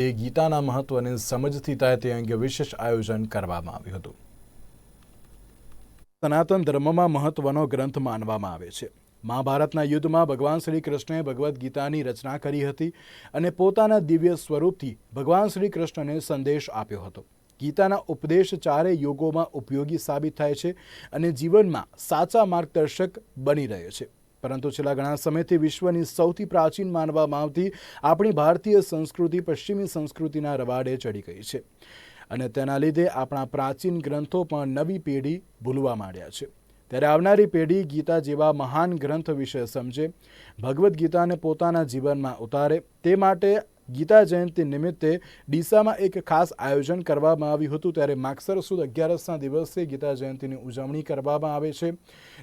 એ ગીતાના મહત્વને સમજથી થાય તે અંગે વિશેષ આયોજન કરવામાં આવ્યું હતું. સનાતન ધર્મમાં મહત્વનો ગ્રંથ માનવામાં આવે છે. મહાભારતના યુદ્ધમાં ભગવાન શ્રી કૃષ્ણએ ભગવદ્ ગીતાની રચના કરી હતી અને પોતાના દિવ્ય સ્વરૂપથી ભગવાન શ્રી કૃષ્ણને સંદેશ આપ્યો હતો. ગીતાના ઉપદેશ ચારે યુગોમાં ઉપયોગી સાબિત થાય છે અને જીવનમાં સાચા માર્ગદર્શક બની રહે છે. પરંતુ છેલ્લા ઘણા સમયથી વિશ્વની સૌથી પ્રાચીન માનવામાં આવતી આપણી ભારતીય સંસ્કૃતિ પશ્ચિમી સંસ્કૃતિના રવાડે ચડી ગઈ છે. અને તેના લીધે આપણા પ્રાચીન ગ્રંથો પણ નવી પેઢી ભૂલવા માંડ્યા છે. ત્યારે આવનારી પેઢી ગીતા જેવા મહાન ગ્રંથ વિશે સમજે, ભગવદ્ ગીતાને પોતાના જીવનમાં ઉતારે, તે માટે ગીતા જયંતિ નિમિત્તે ડીસામાં એક ખાસ આયોજન કરવામાં આવ્યું હતું. ત્યારે માગસર સુદ અગિયારસના દિવસે ગીતા જયંતિની ઉજવણી કરવામાં આવે છે.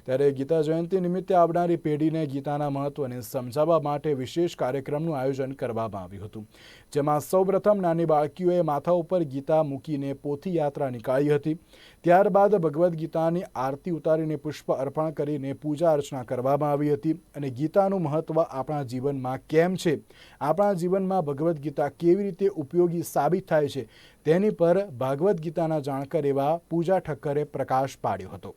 ત્યારે ગીતા જયંતિ નિમિત્તે આવનારી પેઢીને ગીતાના મહત્વને સમજાવવા માટે વિશેષ કાર્યક્રમનું આયોજન કરવામાં આવ્યું હતું. જેમાં સૌપ્રથમ નાની બાળકીઓએ માથા ઉપર ગીતા મૂકીને પોથી યાત્રા નીકાળી હતી. ત્યારબાદ ભગવદ્ ગીતાની આરતી ઉતારીને પુષ્પ અર્પણ કરીને પૂજા અર્ચના કરવામાં આવી હતી. અને ગીતાનું મહત્વ આપણા જીવનમાં કેમ છે? આપણા જીવનમાં ભગવદ્ ગીતા કેવી રીતે ઉપયોગી સાબિત થાય છે તેની પર ભાગવદ્ ગીતાના જાણકાર એવા પૂજા ઠક્કરે પ્રકાશ પાડ્યો હતો.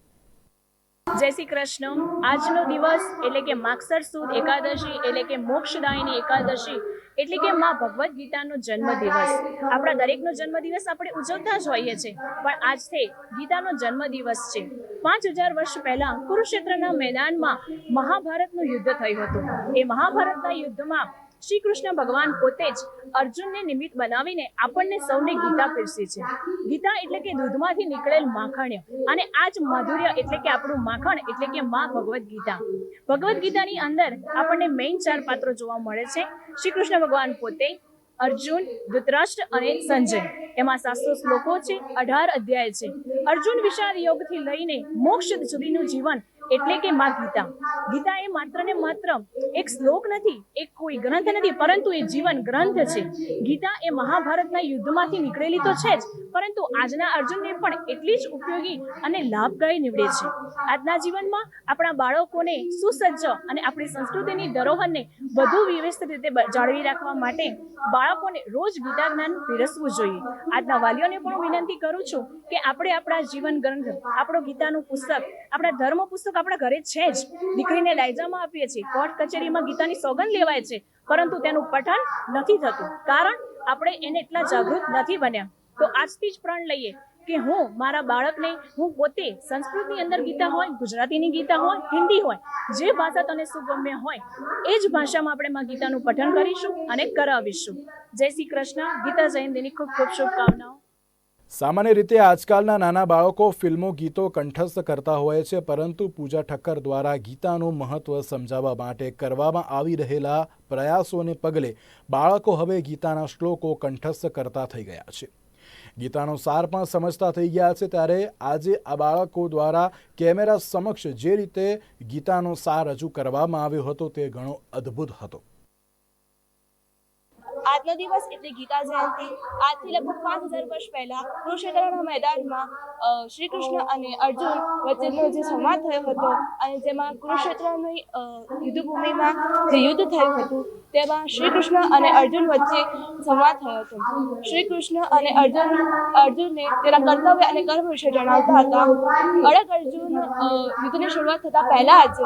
જય શ્રી કૃષ્ણ. આજનો દિવસ એટલે કે માક્ષર સુદ એકાદશી એટલે કે મોક્ષદાયની એકાદશી એટલે કે માં ભગવદ્ ગીતાનો જન્મદિવસ. આપણા દરેકનો જન્મદિવસ આપણે ઉજવતા જ હોઈએ છીએ, પણ આજથી ગીતાનો જન્મદિવસ છે. પાંચ હજાર વર્ષ પહેલા કુરુક્ષેત્રના મેદાનમાં મહાભારતનું યુદ્ધ થયું હતું. એ મહાભારતના યુદ્ધમાં શ્રી કૃષ્ણ ભગવાન પોતે જ અર્જુનને નિમિત્ત બનાવીને આપણને સૌને ગીતા પીરસી છે. ગીતા એટલે કે દૂધમાંથી નીકળેલ માખણ અને આ જ માધુર્ય એટલે કે આપણું માખણ એટલે કે મા ભગવદ્ ગીતા. ભગવદ્ ગીતાની અંદર આપણને મેઇન ચાર પાત્રો જોવા મળે છે. શ્રી કૃષ્ણ ભગવાન પોતે અર્જુન, ધૃતરાષ્ટ્ર અને સંજય. એમાં સાતસો શ્લોકો છે, અઢાર અધ્યાય છે. અર્જુન વિષાદ યોગથી લઈને મોક્ષ સુધીનું જીવન એટલે કે માં ગીતા. ગીતા એ માત્ર ને માત્ર એક શ્લોક નથી, એક કોઈ ગ્રંથ નથી, પરંતુ એ જીવન ગ્રંથ છે. ગીતા એ મહાભારતના યુદ્ધમાંથી નીકળેલી તો છે જ, પરંતુ આજના અર્જુનને પણ એટલી જ ઉપયોગી અને લાભદાયી નીવડે છે. આજના જીવનમાં આપણા બાળકોને સુસજ્જ અને આપણી સંસ્કૃતિની ધરોહરને વધુ વ્યવસ્થિત રીતે જાળવી રાખવા માટે બાળકોને રોજ ગીતા જ્ઞાન પીરસવું જોઈએ. આજના વાલીઓને પણ વિનંતી કરું છું કે આપણે આપણા જીવન ગ્રંથ, આપણો ગીતાનું પુસ્તક, આપણા ધર્મ પુસ્તક આપણા ઘરે છે જ. દીકરીને લાયજામાં આપીએ છીએ. કોર્ટ કચેરીમાં ગીતાની સોગંદ લેવાય છે, પરંતુ તેનું પઠન નથી થતું. કારણ, આપણે એને એટલા જાગૃત નથી બન્યા. તો આજથી જ પ્રણ લઈએ. કે હું, મારા બાળકને હું પોતે સંસ્કૃતની અંદર ગીતા હોય, ગુજરાતીની ગીતા હોય, હિન્દી હોય, જે ભાષા તને સુગમ્ય હોય, એ જ ભાષામાં આપણે માં ગીતાનું પઠન કરીશું અને કરાવીશું. જય શ્રી કૃષ્ણ. ગીતા જયંતીની ખૂબ ખૂબ શુભકામનાઓ. સામાન્ય રીતે આજકાલના નાના બાળકો ફિલ્મો, ગીતો કંઠસ્થ કરતા હોય છે, પરંતુ પૂજા ઠક્કર દ્વારા ગીતાનું મહત્વ સમજાવવા માટે કરવામાં આવી રહેલા પ્રયાસોને પગલે બાળકો હવે ગીતાના શ્લોકો કંઠસ્થ કરતા થઈ ગયા છે. ગીતાનો સાર પણ સમજતા થઈ ગયા છે ત્યારે આજે આ બાળકો દ્વારા કેમેરા સમક્ષ જે રીતે ગીતાનો સાર રજૂ કરવામાં આવ્યો હતો તે ઘણો અદ્ભુત હતો. આજનો દિવસ એટલે ગીતા જયંતિ. આજથી લગભગ પાંચ હજાર વર્ષ પહેલા કુરુક્ષેત્રના મેદાનમાં શ્રી કૃષ્ણ અને અર્જુન વચ્ચેનો જે સંવાદ થયો હતો અને જેમાં કુરુક્ષેત્રની યુદ્ધભૂમિમાં જે યુદ્ધ થયું હતું, તેમાં શ્રી કૃષ્ણ અને અર્જુન વચ્ચે સંવાદ થયો હતો. શ્રી કૃષ્ણ અને અર્જુન, અર્જુનને તેના કર્તવ્ય અને કર્મ વિશે જણાવતા હતા. અડગ અર્જુન યુદ્ધની શરૂઆત થતાં પહેલા જ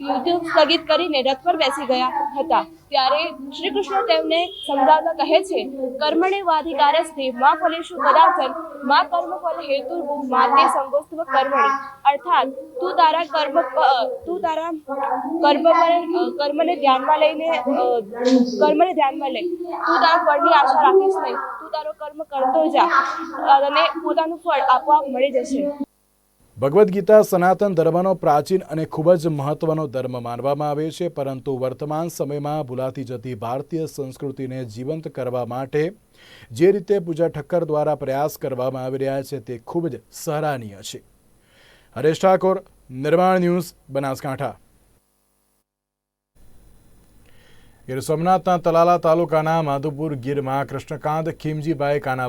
યુદ્ધ સ્થગિત કરીને રથ પર બેસી ગયા હતા. ત્યારે શ્રી કૃષ્ણ તેમને સમજાવતા કહે છે, કર્મણે વાધિકારસ્તે મા ફલેશુ કદાચન. મા કર્મ ફલ હેતુ માતે સંગોસ્તવ કર્મણી. અર્થાત, તું તારા કર્મ તું તારા કર્મ કર્મને ધ્યાનમાં લઈને કર્મને ધ્યાનમાં લઈ તું તારા ફળની આશા રાખીશ નહીં. તું તારો કર્મ કરતો જા. અને પોતાનું ફળ આપોઆપ મળી જશે. ભગવદ્ ગીતા સનાતન ધર્મનો પ્રાચીન અને ખૂબ જ મહત્વનો ધર્મ માનવામાં આવે છે, પરંતુ વર્તમાન સમયમાં ભૂલાતી જતી ભારતીય સંસ્કૃતિને જીવંત કરવા માટે જે રીતે પૂજા ઠક્કર દ્વારા પ્રયાસ કરવામાં આવી રહ્યા છે, તે ખૂબ જ સરાહનીય છે. હરેશ ઠાકોર, નિર્માણ ન્યૂઝ, બનાસકાંઠા. ગીર સોમનાથના તલાલા તાલુકાના માધુપુર ગીરમાં કૃષ્ણકાંત ખીમજીભાઈ કાના